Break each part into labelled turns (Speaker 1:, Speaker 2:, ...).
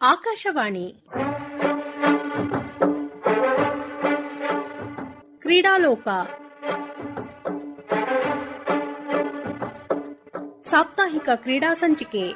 Speaker 1: ಆಕಾಶವಾಣಿ. ಕ್ರೀಡಾಲೋಕ. ಸಾಪ್ತಾಹಿಕ ಕ್ರೀಡಾ ಸಂಚಿಕೆ.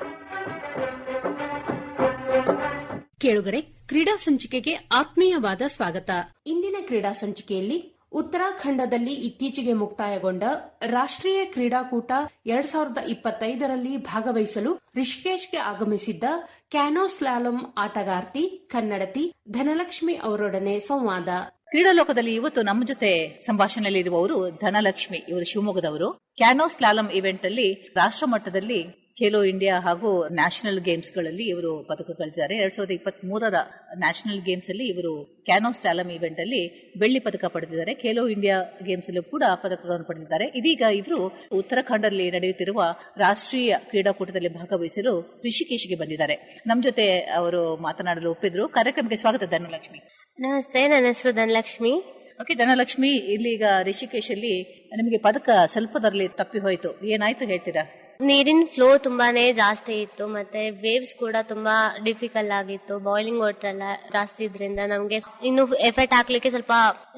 Speaker 1: ಕೇಳುಗರೆ ಕ್ರೀಡಾ ಸಂಚಿಕೆಗೆ ಆತ್ಮೀಯವಾದ ಸ್ವಾಗತ.
Speaker 2: ಇಂದಿನ ಕ್ರೀಡಾ ಸಂಚಿಕೆಯಲ್ಲಿ ಉತ್ತರಾಖಂಡದಲ್ಲಿ ಇತ್ತೀಚೆಗೆ ಮುಕ್ತಾಯಗೊಂಡ ರಾಷ್ಟ್ರೀಯ ಕ್ರೀಡಾಕೂಟ ಎರಡ್ ಸಾವಿರದ ಇಪ್ಪತ್ತೈದರಲ್ಲಿ ಭಾಗವಹಿಸಲು ರಿಷಿಕೇಶ್ಗೆ ಆಗಮಿಸಿದ್ದ ಕ್ಯಾನೋ ಸ್ಲಾಲಂ ಆಟಗಾರ್ತಿ, ಕನ್ನಡತಿ ಧನಲಕ್ಷ್ಮಿ ಅವರೊಡನೆ ಸಂವಾದ.
Speaker 3: ಕ್ರೀಡಾ ಲೋಕದಲ್ಲಿ ಇವತ್ತು ನಮ್ಮ ಜೊತೆ ಸಂಭಾಷಣೆಯಲ್ಲಿರುವವರು ಧನಲಕ್ಷ್ಮಿ ಇವರು, ಶಿವಮೊಗ್ಗದವರು. ಕ್ಯಾನೋ ಸ್ಲಾಲಂ ಇವೆಂಟ್ ಅಲ್ಲಿ ರಾಷ್ಟ್ರ ಮಟ್ಟದಲ್ಲಿ ಖೇಲೋ ಇಂಡಿಯಾ ಹಾಗೂ ನ್ಯಾಷನಲ್ ಗೇಮ್ಸ್ಗಳಲ್ಲಿ ಇವರು ಪದಕ ಗಳಿಸಿದ್ದಾರೆ. ಎರಡ್ ಸಾವಿರದ ಇಪ್ಪತ್ತ್ ಮೂರರ ನ್ಯಾಷನಲ್ ಗೇಮ್ಸ್ ಅಲ್ಲಿ ಇವರು ಕ್ಯಾನೋ ಸ್ಟಾಲಮ್ ಇವೆಂಟ್ ಅಲ್ಲಿ ಬೆಳ್ಳಿ ಪದಕ ಪಡೆದಿದ್ದಾರೆ. ಖೇಲೋ ಇಂಡಿಯಾ ಗೇಮ್ಸ್ ಅಲ್ಲೂ ಕೂಡ ಪದಕಗಳನ್ನು ಪಡೆದಿದ್ದಾರೆ. ಇದೀಗ ಇವರು ಉತ್ತರಾಖಂಡದಲ್ಲಿ ನಡೆಯುತ್ತಿರುವ ರಾಷ್ಟ್ರೀಯ ಕ್ರೀಡಾಕೂಟದಲ್ಲಿ ಭಾಗವಹಿಸಲು ಋಷಿಕೇಶ್ಗೆ ಬಂದಿದ್ದಾರೆ. ನಮ್ಮ ಜೊತೆ ಅವರು ಮಾತನಾಡಲು ಒಪ್ಪಿದ್ರು. ಕಾರ್ಯಕ್ರಮಕ್ಕೆ ಸ್ವಾಗತ ಧನಲಕ್ಷ್ಮಿ.
Speaker 4: ನಮಸ್ತೆ ನನ್ನ ಹೆಸರು ಧನಲಕ್ಷ್ಮಿ.
Speaker 3: ಓಕೆ ಧನಲಕ್ಷ್ಮಿ ಇಲ್ಲಿ ಈಗ ಋಷಿಕೇಶ್ ಅಲ್ಲಿ ನಿಮಗೆ ಪದಕ ಸ್ವಲ್ಪದರಲ್ಲಿ ತಪ್ಪಿ ಹೋಯಿತು. ಏನಾಯ್ತು ಹೇಳ್ತೀರಾ?
Speaker 4: ನೀರಿನ ಫ್ಲೋ ತುಂಬಾನೇ ಜಾಸ್ತಿ ಇತ್ತು, ಮತ್ತೆ ವೇವ್ಸ್ ಕೂಡ ತುಂಬಾ ಡಿಫಿಕಲ್ಟ್ ಆಗಿತ್ತು. ಬಾಯ್ಲಿಂಗ್ ವಾಟರ್ ಎಲ್ಲ ಜಾಸ್ತಿ ಇದ್ರಿಂದ ನಮ್ಗೆ ಇನ್ನು ಎಫೆಕ್ಟ್ ಹಾಕ್ಲಿಕ್ಕೆ ಸ್ವಲ್ಪ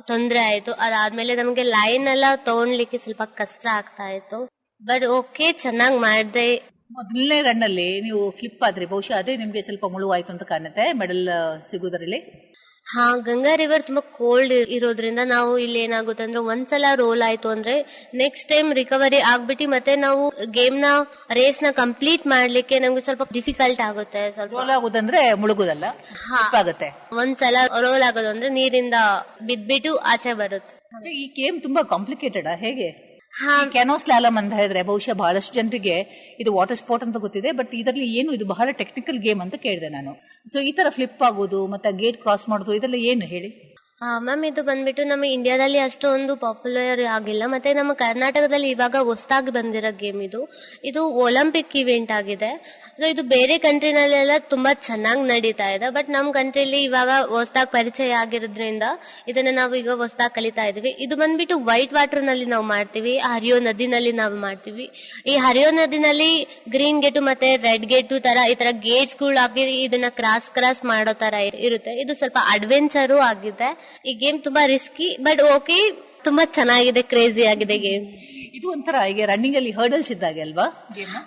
Speaker 4: ತೊಂದರೆ ಆಯ್ತು. ಅದಾದ್ಮೇಲೆ ನಮ್ಗೆ ಲೈನ್ ಎಲ್ಲ ತಗೊಂಡ್ಲಿಕ್ಕೆ ಸ್ವಲ್ಪ ಕಷ್ಟ ಆಗ್ತಾ ಇತ್ತು. ಬಟ್ ಓಕೆ ಚೆನ್ನಾಗಿ ಮಾಡಿದೆ.
Speaker 3: ಮೊದಲನೇ ರನ್ನಲ್ಲಿ ನೀವು ಫ್ಲಿಪ್ ಆದ್ರೆ, ಬಹುಶಃ ಅದೇ ನಿಮ್ಗೆ ಸ್ವಲ್ಪ ಮುಳುವಾಯ್ತು ಅಂತ ಕಾಣುತ್ತೆ ಮೆಡಲ್ ಸಿಗುವುದರಲ್ಲಿ.
Speaker 4: ಹಾ ಗಂಗಾ ರಿವರ್ ತುಂಬಾ ಕೋಲ್ಡ್ ಇರೋದ್ರಿಂದ ನಾವು ಇಲ್ಲಿ ಏನಾಗುತ್ತೆ ಅಂದ್ರೆ ಒಂದ್ಸಲ ರೋಲ್ ಆಯ್ತು ಅಂದ್ರೆ ನೆಕ್ಸ್ಟ್ ಟೈಮ್ ರಿಕವರಿ ಆಗ್ಬಿಟ್ಟು ಮತ್ತೆ ನಾವು ಗೇಮ್ನ ರೇಸ್ನ ಕಂಪ್ಲೀಟ್ ಮಾಡ್ಲಿಕ್ಕೆ ನಮ್ಗೆ ಸ್ವಲ್ಪ ಡಿಫಿಕಲ್ಟ್ ಆಗುತ್ತೆ ಸ್ವಲ್ಪ.
Speaker 3: ರೋಲ್ ಆಗುದಂದ್ರೆ ಮುಳುಗುದಲ್ಲ? ಫ್ಲಿಪ್ ಆಗುತ್ತೆ.
Speaker 4: ಒಂದ್ಸಲ ರೋಲ್ ಆಗೋದು ಅಂದ್ರೆ ನೀರಿಂದ ಬಿದ್ಬಿಟ್ಟು ಆಚೆ ಬರುತ್ತೆ.
Speaker 3: ಈ ಗೇಮ್ ತುಂಬಾ ಕಾಂಪ್ಲಿಕೇಟೆಡ್ ಹೇಗೆ?
Speaker 4: ಹಾ.
Speaker 3: ಕ್ಯಾನೋ ಸ್ಲಾಲಮ್ ಅಂತ ಹೇಳಿದ್ರೆ ಬಹುಶಃ ಬಹಳಷ್ಟು ಜನರಿಗೆ ಇದು ವಾಟರ್ ಸ್ಪೋರ್ಟ್ ಅಂತ ಗೊತ್ತಿದೆ ಬಟ್ ಇದರಲ್ಲಿ ಏನು ಇದು ಬಹಳ ಟೆಕ್ನಿಕಲ್ ಗೇಮ್ ಅಂತ ಕೇಳಿದೆ ನಾನು. ಸೊ ಈ ತರ ಫ್ಲಿಪ್ ಆಗೋದು ಮತ್ತೆ ಗೇಟ್ ಕ್ರಾಸ್ ಮಾಡೋದು ಇದೆಲ್ಲ ಏನು ಹೇಳಿ?
Speaker 4: ಮ್ಯಾಮ್ ಇದು ಬಂದ್ಬಿಟ್ಟು ನಮ್ಮ ಇಂಡಿಯಾದಲ್ಲಿ ಅಷ್ಟೊಂದು ಪಾಪ್ಯುಲರ್ ಆಗಿಲ್ಲ. ಮತ್ತೆ ನಮ್ಮ ಕರ್ನಾಟಕದಲ್ಲಿ ಇವಾಗ ಹೊಸದಾಗಿ ಬಂದಿರೋ ಗೇಮ್ ಇದು. ಇದು ಒಲಿಂಪಿಕ್ ಇವೆಂಟ್ ಆಗಿದೆ. ಸೊ ಇದು ಬೇರೆ ಕಂಟ್ರಿನಲ್ಲೆಲ್ಲ ತುಂಬಾ ಚೆನ್ನಾಗಿ ನಡೀತಾ ಇದೆ. ಬಟ್ ನಮ್ಮ ಕಂಟ್ರಿಲಿ ಇವಾಗ ಹೊಸದಾಗಿ ಪರಿಚಯ ಆಗಿರೋದ್ರಿಂದ ಇದನ್ನ ನಾವು ಈಗ ಹೊಸದಾಗಿ ಕಲಿತಾ ಇದೀವಿ ಇದು ಬಂದ್ಬಿಟ್ಟು ವೈಟ್ ವಾಟರ್ನಲ್ಲಿ ನಾವು ಮಾಡ್ತೀವಿ ಹರಿಯೋ ನದಿನಲ್ಲಿ ನಾವು ಮಾಡ್ತೀವಿ. ಈ ಹರಿಯೋ ನದಿನಲ್ಲಿ ಗ್ರೀನ್ ಗೇಟು ಮತ್ತೆ ರೆಡ್ ಗೇಟು ತರ, ಈ ತರ ಗೇಟ್ಸ್ ಹಾಕಿ ಇದನ್ನ ಕ್ರಾಸ್ ಕ್ರಾಸ್ ಮಾಡೋ ತರ ಇರುತ್ತೆ. ಇದು ಸ್ವಲ್ಪ ಅಡ್ವೆಂಚರು ಆಗಿದೆ. ಈ ಗೇಮ್ ತುಂಬಾ ರಿಸ್ಕಿ ಬಟ್ ಓಕೆ ತುಂಬಾ ಚೆನ್ನಾಗಿದೆ ಕ್ರೇಜಿ ಆಗಿದೆ ಗೇಮ್
Speaker 3: ಇದು ಒಂಥರ ಈಗ ರನ್ನಿಂಗ್ ಅಲ್ಲಿ ಹರ್ಡಲ್ಸ್ ಇದ್ದಾಗೆ ಅಲ್ವಾ?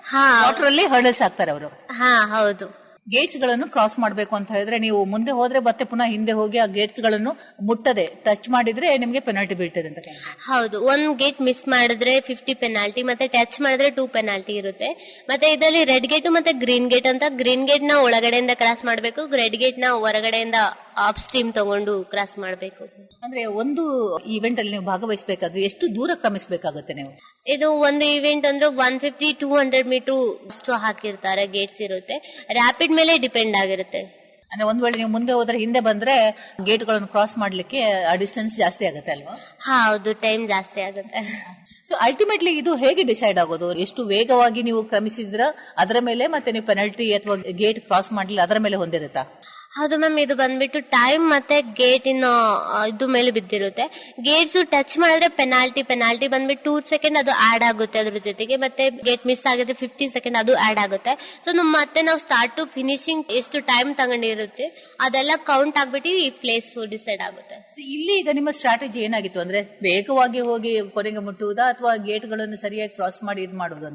Speaker 4: ಹಾ.
Speaker 3: ವಾಟರ್ ಅಲ್ಲಿ ಹರ್ಡಲ್ಸ್ ಹಾಕ್ತಾರೆ ಅವರು.
Speaker 4: ಹಾ ಹೌದು.
Speaker 3: ಗೇಟ್ಸ್ಗಳನ್ನು ಕ್ರಾಸ್ ಮಾಡಬೇಕು ಅಂತ ಹೇಳಿದ್ರೆ ನೀವು ಮುಂದೆ ಹೋದ್ರೆ ಮತ್ತೆ ಪುನಃ ಹಿಂದೆ ಹೋಗಿ ಆ ಗೇಟ್ಸ್ಗಳನ್ನು ಮುಟ್ಟದೆ ಟಚ್ ಮಾಡಿದ್ರೆ ನಿಮಗೆ ಪೆನಾಲ್ಟಿ ಬೀಳ್ತದೆ ಅಂತ.
Speaker 4: ಹೌದು ಒಂದ್ ಗೇಟ್ ಮಿಸ್ ಮಾಡಿದ್ರೆ ಫಿಫ್ಟಿ ಪೆನಾಲ್ಟಿ ಮತ್ತೆ ಟಚ್ ಮಾಡಿದ್ರೆ ಟೂ ಪೆನಾಲ್ಟಿ ಇರುತ್ತೆ. ಮತ್ತೆ ಇದರಲ್ಲಿ ರೆಡ್ ಗೇಟ್ ಮತ್ತೆ ಗ್ರೀನ್ ಗೇಟ್ ಅಂತ ಗ್ರೀನ್ ಗೇಟ್ನ ಒಳಗಡೆಯಿಂದ ಕ್ರಾಸ್ ಮಾಡಬೇಕು ರೆಡ್ ಗೇಟ್ನ ಹೊರಗಡೆಯಿಂದ ಆಫ್ ಸ್ಟ್ರೀಮ್ ತಗೊಂಡು ಕ್ರಾಸ್ ಮಾಡಬೇಕು.
Speaker 3: ಅಂದ್ರೆ ಒಂದು ಇವೆಂಟ್ ಅಲ್ಲಿ ನೀವು ಭಾಗವಹಿಸಬೇಕಾದ್ರೆ ಎಷ್ಟು ದೂರ ಕ್ರಮಿಸಬೇಕಾಗುತ್ತೆ ನೀವು?
Speaker 4: ಇದು ಒಂದು ಇವೆಂಟ್ ಅಂದ್ರೆ one fifty two hundred metre ಅಷ್ಟು ಹಾಕಿರ್ತಾರೆ ಗೇಟ್ಸ್ ಇರುತ್ತೆ. ರ್ಯಾಪಿಡ್ ಮೇಲೆ ಡಿಪೆಂಡ್ ಆಗಿರುತ್ತೆ.
Speaker 3: ಅಂದ್ರೆ ಒಂದ್ ವೇಳೆ ನೀವು ಮುಂದೆ ಹೋದ್ರೆ ಹಿಂದೆ ಬಂದ್ರೆ ಗೇಟ್ಗಳನ್ನು ಕ್ರಾಸ್ ಮಾಡ್ಲಿಕ್ಕೆ ಡಿಸ್ಟೆನ್ಸ್ ಜಾಸ್ತಿ ಆಗುತ್ತೆ ಅಲ್ವಾ?
Speaker 4: ಹೌದು ಟೈಮ್ ಜಾಸ್ತಿ ಆಗುತ್ತೆ.
Speaker 3: ಸೊ ಅಲ್ಟಿಮೇಟ್ಲಿ ಇದು ಹೇಗೆ ಡಿಸೈಡ್ ಆಗೋದು? ಎಷ್ಟು ವೇಗವಾಗಿ ನೀವು ಕ್ರಮಿಸಿದ್ರ ಅದರ ಮೇಲೆ ಮತ್ತೆ ನೀವು ಪೆನಲ್ಟಿ ಅಥವಾ ಗೇಟ್ ಕ್ರಾಸ್ ಮಾಡ್ಲಿಲ್ಲ ಅದರ ಮೇಲೆ ಹೊಂದಿರುತ್ತಾ?
Speaker 4: ಹೌದು ಮ್ಯಾಮ್ ಇದು ಬಂದ್ಬಿಟ್ಟು ಟೈಮ್ ಮತ್ತೆ ಗೇಟಿನ ಇದು ಮೇಲೆ ಬಿದ್ದಿರುತ್ತೆ. ಗೇಟ್ಸ್ ಟಚ್ ಮಾಡಿದ್ರೆ ಪೆನಾಲ್ಟಿ ಪೆನಾಲ್ಟಿ ಬಂದ್ಬಿಟ್ಟು ಟೂ ಸೆಕೆಂಡ್ ಅದು ಆಡ್ ಆಗುತ್ತೆ ಅದ್ರ ಜೊತೆಗೆ. ಮತ್ತೆ ಗೇಟ್ ಮಿಸ್ ಆಗಿದ್ರೆ ಫಿಫ್ಟೀನ್ ಸೆಕೆಂಡ್ ಅದು ಆಡ್ ಆಗುತ್ತೆ. ಸೊ ನಮ್ ಮತ್ತೆ ನಾವು ಸ್ಟಾರ್ಟ್ ಟು ಫಿನಿಶಿಂಗ್ ಎಷ್ಟು ಟೈಮ್ ತಗೊಂಡಿರುತ್ತೆ ಅದೆಲ್ಲ ಕೌಂಟ್ ಆಗ್ಬಿಟ್ಟು ಈ ಪ್ಲೇಸ್ ಡಿಸೈಡ್ ಆಗುತ್ತೆ.
Speaker 3: ಸೊ ಇಲ್ಲಿ ಈಗ ನಿಮ್ಮ ಸ್ಟ್ರಾಟಜಿ ಏನಾಗಿತ್ತು ಅಂದ್ರೆ ವೇಗವಾಗಿ ಹೋಗಿ ಕೊನೆಗೆ ಮುಟ್ಟುವುದಾ ಅಥವಾ ಗೇಟ್ಗಳನ್ನು ಸರಿಯಾಗಿ ಕ್ರಾಸ್ ಮಾಡಿ ಇದು ಮಾಡುವುದು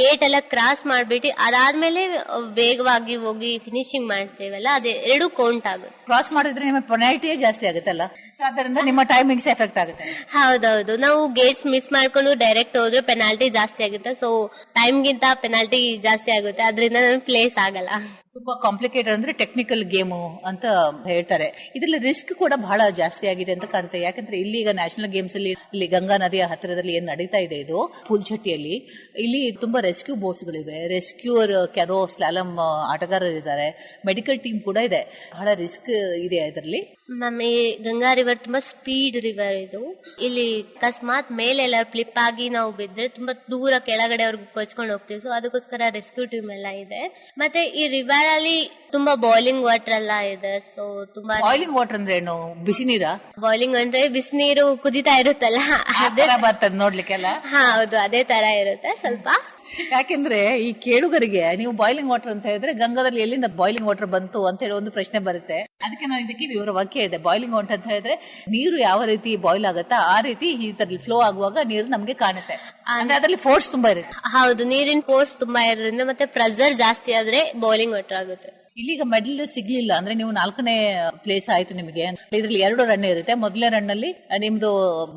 Speaker 4: ಗೇಟ್ ಎಲ್ಲ ಕ್ರಾಸ್ ಮಾಡ್ಬಿಟ್ಟು ಅದಾದ್ಮೇಲೆ ವೇಗವಾಗಿ ಹೋಗಿ ಫಿನಿಶಿಂಗ್ ಮಾಡ್ತೇವಲ್ಲ ಅದೇ ಎರಡು ಕೌಂಟ್ ಆಗುತ್ತೆ.
Speaker 3: ಕ್ರಾಸ್ ಮಾಡಿದ್ರೆ ನಿಮ್ಮ ಪೆನಾಲ್ಟಿಯೇ ಜಾಸ್ತಿ ಆಗುತ್ತಲ್ಲ? ಸೊ ಅದರಿಂದ ನಿಮ್ಮ ಟೈಮಿಂಗ್ಸ್ ಎಫೆಕ್ಟ್ ಆಗುತ್ತೆ.
Speaker 4: ಹೌದೌದು. ನಾವು ಗೇಟ್ಸ್ ಮಿಸ್ ಮಾಡ್ಕೊಂಡು ಡೈರೆಕ್ಟ್ ಹೋದ್ರೆ ಪೆನಾಲ್ಟಿ ಜಾಸ್ತಿ ಆಗುತ್ತೆ. ಸೊ ಟೈಮ್ಗಿಂತ ಪೆನಾಲ್ಟಿ ಜಾಸ್ತಿ ಆಗುತ್ತೆ. ಅದರಿಂದ ನಮ್ಗೆ ಪ್ಲೇಸ್ ಆಗಲ್ಲ.
Speaker 3: ತುಂಬಾ ಕಾಂಪ್ಲಿಕೇಟೆಡ್ ಅಂದ್ರೆ ಟೆಕ್ನಿಕಲ್ ಗೇಮು ಅಂತ ಹೇಳ್ತಾರೆ. ಇದರಲ್ಲಿ ರಿಸ್ಕ್ ಕೂಡ ಬಹಳ ಜಾಸ್ತಿ ಆಗಿದೆ ಅಂತ ಕಾಣುತ್ತೆ ಯಾಕಂದ್ರೆ ಇಲ್ಲಿ ಈಗ ನ್ಯಾಷನಲ್ ಗೇಮ್ಸ್ ಅಲ್ಲಿ, ಇಲ್ಲಿ ಗಂಗಾ ನದಿಯ ಹತ್ತಿರದಲ್ಲಿ ಏನ್ ನಡೀತಾ ಇದೆ ಇದು? ಪುಲ್ಚಟ್ಟಿಯಲ್ಲಿ. ಇಲ್ಲಿ ತುಂಬಾ ರೆಸ್ಕ್ಯೂ ಬೋಟ್ಸ್ ಗಳಿವೆ. ರೆಸ್ಕ್ಯೂರ್ ಕ್ಯಾರೋ ಸ್ಲಾಲಮ್ ಆಟಗಾರರಿದ್ದಾರೆ. ಮೆಡಿಕಲ್ ಟೀಮ್ ಕೂಡ ಇದೆ. ಬಹಳ ರಿಸ್ಕ್ ಇದೆ ಇದರಲ್ಲಿ.
Speaker 4: ಮ್ಯಾಮ್ ಈ ಗಂಗಾ ರಿವರ್ ತುಂಬಾ ಸ್ಪೀಡ್ ರಿವರ್ ಇದು. ಇಲ್ಲಿ ಅಕಸ್ಮಾತ್ ಮೇಲೆ ಮೇಲೆಲ್ಲ ಫ್ಲಿಪ್ ಆಗಿ ನಾವು ಬಿದ್ರೆ ತುಂಬಾ ದೂರ ಕೆಳಗಡೆ ಅವ್ರಿಗೆ ಕೊಚ್ಕೊಂಡು ಹೋಗ್ತೀವಿ. ಸೊ ಅದಕ್ಕೋಸ್ಕರ ರೆಸ್ಕ್ಯೂ ಟೀಮ್ ಎಲ್ಲ ಇದೆ. ಮತ್ತೆ ಈ ರಿವರ್ ಅಲ್ಲಿ ತುಂಬಾ ಬಾಯ್ಲಿಂಗ್ ವಾಟರ್ ಎಲ್ಲ ಇದೆ. ಸೊ ತುಂಬಾ
Speaker 3: ಬಾಯ್ಲಿಂಗ್ ವಾಟರ್ ಅಂದ್ರೆ ಏನು? ಬಿಸಿ ನೀರಾ?
Speaker 4: ಬಾಯ್ಲಿಂಗ್ ಅಂದ್ರೆ ಬಿಸಿನೀರು ಕುದಿತಾ ಇರುತ್ತಲ್ಲ.
Speaker 3: ಅದೇ ಬರ್ತದೆ ನೋಡ್ಲಿಕ್ಕೆಲ್ಲ.
Speaker 4: ಹೌದು. ಅದೇ ತರ ಇರುತ್ತೆ. ಸ್ವಲ್ಪ
Speaker 3: ಯಾಕೆಂದ್ರೆ ಈ ಕೇಳುಗರಿಗೆ ನೀವು ಬಾಯ್ಲಿಂಗ್ ವಾಟರ್ ಅಂತ ಹೇಳಿದ್ರೆ ಗಂಗಾದಲ್ಲಿ ಎಲ್ಲಿಂದ ಬಾಯ್ಲಿಂಗ್ ವಾಟರ್ ಬಂತು ಅಂತ ಹೇಳಿ ಒಂದು ಪ್ರಶ್ನೆ ಬರುತ್ತೆ. ಅದಕ್ಕೆ ನಾನು ಇದಕ್ಕೆ ವಿವರವಾಗಿ ಕೇಳಿದೆ ಬಾಯ್ಲಿಂಗ್ ವಾಟರ್ ಅಂತ ಹೇಳಿದ್ರೆ ನೀರು ಯಾವ ರೀತಿ ಬಾಯ್ಲ್ ಆಗುತ್ತಾ ಆ ರೀತಿ ಇದರಲ್ಲಿ ಫ್ಲೋ ಆಗುವಾಗ ನೀರು ನಮ್ಗೆ ಕಾಣುತ್ತೆ. ಅಂದ್ರೆ ಅದರಲ್ಲಿ ಫೋರ್ಸ್ ತುಂಬಾ ಇರುತ್ತೆ.
Speaker 4: ಹೌದು ನೀರಿನ ಫೋರ್ಸ್ ತುಂಬಾ ಇರೋದ್ರಿಂದ ಮತ್ತೆ ಪ್ರೆಸರ್ ಜಾಸ್ತಿ ಆದ್ರೆ ಬಾಯ್ಲಿಂಗ್ ವಾಟರ್ ಆಗುತ್ತೆ.
Speaker 3: ಇಲ್ಲಿಗ ಮೆಡಲ್ ಸಿಗ್ಲಿಲ್ಲ. ಅಂದ್ರೆ ನೀವು ನಾಲ್ಕನೇ ಪ್ಲೇಸ್ ಆಯ್ತು ನಿಮಗೆ. ಇದ್ರಲ್ಲಿ ಎರಡು ರನ್ ಇರುತ್ತೆ. ಮೊದಲನೇ ರನ್ ಅಲ್ಲಿ ನಿಮ್ದು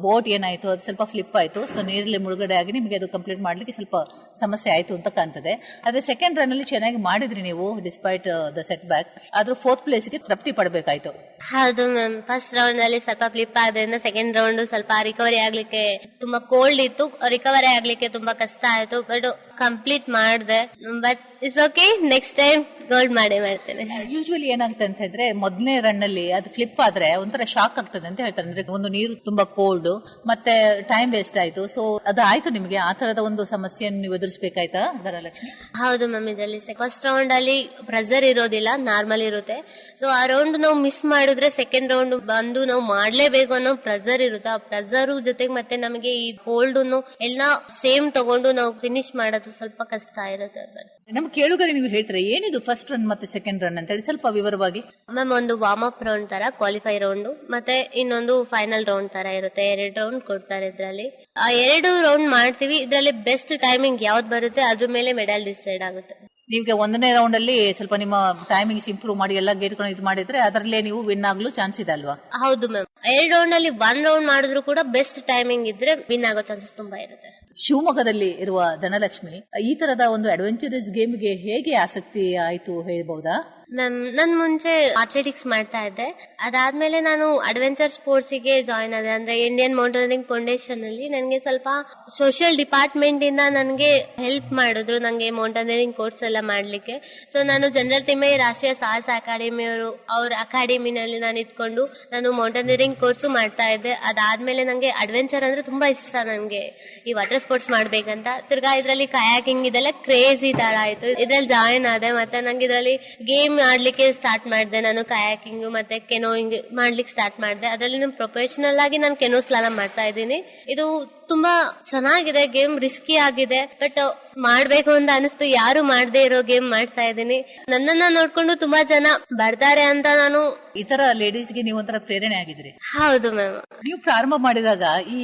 Speaker 3: ಬೋಟ್ ಏನಾಯ್ತು, ಅದು ಸ್ವಲ್ಪ ಫ್ಲಿಪ್ ಆಯ್ತು. ಸೊ ನೀರಲ್ಲಿ ಮುಳುಗಡೆ ಆಗಿ ನಿಮಗೆ ಅದು ಕಂಪ್ಲೀಟ್ ಮಾಡ್ಲಿಕ್ಕೆ ಸ್ವಲ್ಪ ಸಮಸ್ಯೆ ಆಯ್ತು ಅಂತ ಕಾಣ್ತದೆ. ಆದ್ರೆ ಸೆಕೆಂಡ್ ರನ್ ಅಲ್ಲಿ ಚೆನ್ನಾಗಿ ಮಾಡಿದ್ರಿ ನೀವು ಡಿಸ್ಪೈಟ್ ದ ಸೆಟ್ ಬ್ಯಾಕ್ ಆದ್ರೂ ಫೋರ್ತ್ ಪ್ಲೇಸ್ಗೆ ತೃಪ್ತಿ ಪಡಬೇಕಾಯ್ತು.
Speaker 4: ಹೌದು ಮ್ಯಾಮ್ ಫಸ್ಟ್ ರೌಂಡ್ ಅಲ್ಲಿ ಸ್ವಲ್ಪ ಫ್ಲಿಪ್ ಆದ್ರಿಂದ ಸೆಕೆಂಡ್ ರೌಂಡ್ ಸ್ವಲ್ಪ ರಿಕವರಿ ಆಗ್ಲಿಕ್ಕೆ ತುಂಬಾ ಕೋಲ್ಡ್ ಇತ್ತು. ರಿಕವರಿ ಆಗ್ಲಿಕ್ಕೆ ತುಂಬಾ ಕಷ್ಟ ಆಯ್ತು. ಬಟ್ ಕಂಪ್ಲೀಟ್ ಮಾಡಿದೆ. But it's okay next time gold ಮಾಡೇ ಮಾಡ್ತೇನೆ.
Speaker 3: ಯೂಶುವಲಿ ಏನಾಗುತ್ತೆ ಅಂತ ಹೇಳಿದ್ರೆ ಮೊದಲನೇ ರನ್ ಅಲ್ಲಿ ಅದು ಫ್ಲಿಪ್ ಆದ್ರೆ ಒಂಥರ ಶಾಕ್ ಆಗ್ತದೆ ಅಂತ ಹೇಳ್ತಾರೆ. ಅಂದ್ರೆ ಒಂದು ನೀರು ತುಂಬಾ ಕೋಲ್ಡ್ ಮತ್ತೆ ಟೈಮ್ ವೇಸ್ಟ್ ಆಯ್ತು. ಸೊ ಅದು ಆಯ್ತು ನಿಮಗೆ? ಆ ತರದ ಒಂದು ಸಮಸ್ಯೆಯನ್ನು ನೀವು ಎದುರಿಸಬೇಕಾಯ್ತಾ ಧನಲಕ್ಷ್ಮಿ
Speaker 4: ಹೌದು ಮ್ಯಾಮ್ ಇದರಲ್ಲಿ ಫಸ್ಟ್ ರೌಂಡ್ ಅಲ್ಲಿ ಪ್ರೆಸರ್ ಇರೋದಿಲ್ಲ ನಾರ್ಮಲ್ ಇರುತ್ತೆ. ಸೊ ಆ ರೌಂಡ್ ನಾವು ಮಿಸ್ ಮಾಡಿದ್ರೆ ಸೆಕೆಂಡ್ ರೌಂಡ್ ಬಂದು ನಾವು ಮಾಡಲೇಬೇಕು ಅನ್ನೋ ಪ್ರೆಸರ್ ಇರುತ್ತೆ. ಆ ಪ್ರೆಸರ್ ಜೊತೆಗೆ ಮತ್ತೆ ನಮಗೆ ಈ ಕೋಲ್ಡ್ ಎಲ್ಲ ಸೇಮ್ ತಗೊಂಡು ನಾವು ಫಿನಿಶ್ ಮಾಡೋದು ಸ್ವಲ್ಪ ಕಷ್ಟ ಇರುತ್ತೆ.
Speaker 3: ನಮ್ಮ ಕೇಳುಗರೆ ನೀವು ಹೇಳ್ತೀರಾ, ಏನಿದು ಫಸ್ಟ್ ರನ್ ಮತ್ತೆ ಸೆಕೆಂಡ್ ರನ್ ಅಂತ ಹೇಳಿ ಸ್ವಲ್ಪ ವಿವರವಾಗಿ?
Speaker 4: ಮ್ಯಾಮ್, ಒಂದು ವಾರ್ಮ್ ಅಪ್ ರೌಂಡ್ ತರ ಕ್ವಾಲಿಫೈ ರೌಂಡ್ ಮತ್ತೆ ಇನ್ನೊಂದು ಫೈನಲ್ ರೌಂಡ್ ತರ ಇರುತ್ತೆ, ಎರಡು ರೌಂಡ್ ಕೊಡ್ತಾರೆ ಇದ್ರಲ್ಲಿ. ಆ ಎರಡು ರೌಂಡ್ ಮಾಡ್ತೀವಿ, ಇದ್ರಲ್ಲಿ ಬೆಸ್ಟ್ ಟೈಮಿಂಗ್ ಯಾವ್ದು ಬರುತ್ತೆ, ಅದ್ರ ಮೇಲೆ ಮೆಡಲ್ ಡಿಸೈಡ್ ಆಗುತ್ತೆ.
Speaker 3: ನಿಮಗೆ ಒಂದನೇ ರೌಂಡ್ ಅಲ್ಲಿ ಸ್ವಲ್ಪ ನಿಮ್ಮ ಟೈಮಿಂಗ್ಸ್ ಇಂಪ್ರೂವ್ ಮಾಡಿ ಎಲ್ಲ ಗೇಟ್ಕೊಂಡು ಇದು ಮಾಡಿದ್ರೆ ಅದರಲ್ಲೇ ನೀವು ವಿನ್ ಆಗಲು ಚಾನ್ಸ್ ಇದೆ ಅಲ್ವಾ?
Speaker 4: ಹೌದು ಮ್ಯಾಮ್ ಎರಡು ರೌಂಡ್ ಅಲ್ಲಿ ಒನ್ ರೌಂಡ್ ಮಾಡಿದ್ರು ಕೂಡ ಬೆಸ್ಟ್ ಟೈಮಿಂಗ್ ಇದ್ರೆ ವಿನ್ ಆಗೋ ಚಾನ್ಸಸ್ ತುಂಬಾ ಇರುತ್ತೆ.
Speaker 3: ಶಿವಮೊಗ್ಗದಲ್ಲಿ ಇರುವ ಧನಲಕ್ಷ್ಮಿ ಈ ತರದ ಒಂದು ಅಡ್ವೆಂಚರಸ್ ಗೇಮ್ಗೆ ಹೇಗೆ ಆಸಕ್ತಿ ಆಯ್ತು ಹೇಳ್ಬಹುದಾ?
Speaker 4: ನನ್ ಮುಂಚೆ ಅಥ್ಲೆಟಿಕ್ಸ್ ಮಾಡ್ತಾ ಇದ್ದೆ. ಅದಾದ್ಮೇಲೆ ನಾನು ಅಡ್ವೆಂಚರ್ ಸ್ಪೋರ್ಟ್ಸ್ಗೆ ಜಾಯ್ನ್ ಆದೆ. ಅಂದ್ರೆ ಇಂಡಿಯನ್ ಮೌಂಟೇನಿಂಗ್ ಫೌಂಡೇಶನ್ ಅಲ್ಲಿ ನನಗೆ ಸ್ವಲ್ಪ ಸೋಷಿಯಲ್ ಡಿಪಾರ್ಟ್ಮೆಂಟ್ ಇಂದ ನನಗೆ ಹೆಲ್ಪ್ ಮಾಡಿದ್ರು ನನಗೆ ಮೌಂಟೈನಿಯರಿಂಗ್ ಕೋರ್ಸ್ ಎಲ್ಲ ಮಾಡ್ಲಿಕ್ಕೆ. ಸೊ ನಾನು ಜನರಲ್ ತಿಮ್ಮ ರಾಷ್ಟ್ರೀಯ ಸಾಹಸ ಅಕಾಡೆಮಿ ಅವರು ಅಕಾಡೆಮಿನಲ್ಲಿ ನಾನು ಇದ್ಕೊಂಡು ನಾನು ಮೌಂಟೈನಿಯರಿಂಗ್ ಕೋರ್ಸು ಮಾಡ್ತಾ ಇದ್ದೆ. ಅದಾದ್ಮೇಲೆ ನನಗೆ ಅಡ್ವೆಂಚರ್ ಅಂದ್ರೆ ತುಂಬಾ ಇಷ್ಟ ನನಗೆ. ಈ ವಾಟರ್ ಸ್ಪೋರ್ಟ್ಸ್ ಮಾಡ್ಬೇಕಂತ. ತಿರ್ಗಾ ಇದ್ರಲ್ಲಿ ಕಯಾಕಿಂಗ್ ಇದೆಲ್ಲ ಕ್ರೇಜಿ ತರ ಆಯ್ತು. ಇದ್ರಲ್ಲಿ ಜಾಯಿನ್ ಆದೆ. ಮತ್ತೆ ನಂಗೆ ಇದ್ರಲ್ಲಿ ಗೇಮ್ ಆಡ್ಲಿಕ್ಕೆ ಸ್ಟಾರ್ಟ್ ಮಾಡಿದೆ. ನಾನು ಕಯಾಕಿಂಗ್ ಮತ್ತೆ ಕೆನೋಯಿಂಗ್ ಮಾಡ್ಲಿಕ್ಕೆ ಸ್ಟಾರ್ಟ್ ಮಾಡಿದೆ. ಅದರಲ್ಲಿ ನಾನು ಪ್ರೊಫೆಷನಲ್ ಆಗಿ ನಾನು ಕೆನೋ ಸ್ಲಾಲ ಮಾಡ್ತಾ ಇದ್ದೀನಿ. ಇದು ತುಂಬಾ ಚೆನ್ನಾಗಿದೆ ಗೇಮ್ ರಿಸ್ಕಿ ಆಗಿದೆ. ಬಟ್ ಮಾಡ್ಬೇಕು ಅಂತ ಅನಿಸ್ತು. ಯಾರು ಮಾಡದೇ ಇರೋ ಗೇಮ್ ಮಾಡ್ತಾ ಇದ್ದೀನಿ. ನನ್ನನ್ನ ನೋಡ್ಕೊಂಡು ತುಂಬಾ ಜನ ಬರ್ತಾರೆ ಅಂತ ನಾನು
Speaker 3: ಇತರ ಲೇಡೀಸ್ಗೆ ನೀವು ಒಂಥರ ಪ್ರೇರಣೆ ಆಗಿದ್ರಿ
Speaker 4: ಹೌದು ಮ್ಯಾಮ್
Speaker 3: ನೀವು ಪ್ರಾರಂಭ ಮಾಡಿದಾಗ ಈ